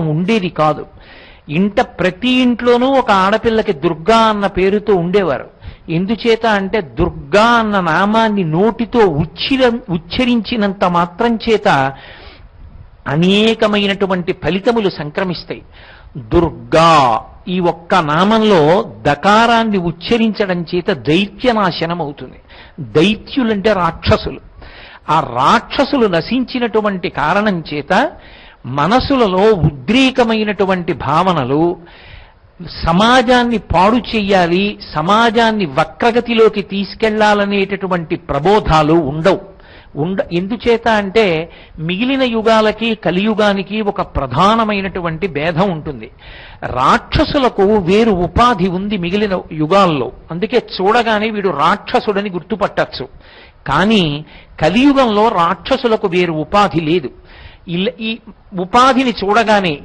ఉండేది కాదు. ఇంట ప్రతి ఇంట్లోనూ ఒక ఆడపిల్లకి దుర్గా అన్న పేరుతో ఉండేవారు. ఎందుచేత అంటే దుర్గా అన్న నామాన్ని నోటితో ఉచ్చిర ఉచ్చరించినంత మాత్రం చేత అనేకమైనటువంటి ఫలితములు సంక్రమిస్తాయి. దుర్గా ఈ ఒక్క నామంలో దకారాన్ని ఉచ్చరించడం చేత దైత్యనాశనం అవుతుంది దైత్యులంటే రాక్షసులు. ఆ రాక్షసులు నశించినటువంటి కారణం చేత మనసులలో ఉద్రేకమైనటువంటి భావనలు సమాజాన్ని పాడు చెయ్యాలి సమాజాన్ని వక్రగతిలోకి తీసుకెళ్ళాలనేటటువంటి ప్రబోధాలు ఉండవు. ఉండ ఎందుచేత అంటే మిగిలిన యుగాలకి కలియుగానికి ఒక ప్రధానమైనటువంటి భేదం ఉంటుంది. రాక్షసులకు వేరు ఉపాధి ఉంది మిగిలిన యుగాల్లో. అందుకే చూడగానే వీడు రాక్షసుడని గుర్తుపట్టచ్చు. కానీ కలియుగంలో రాక్షసులకు వేరు ఉపాధి లేదు. ఈ ఉపాధిని చూడగానే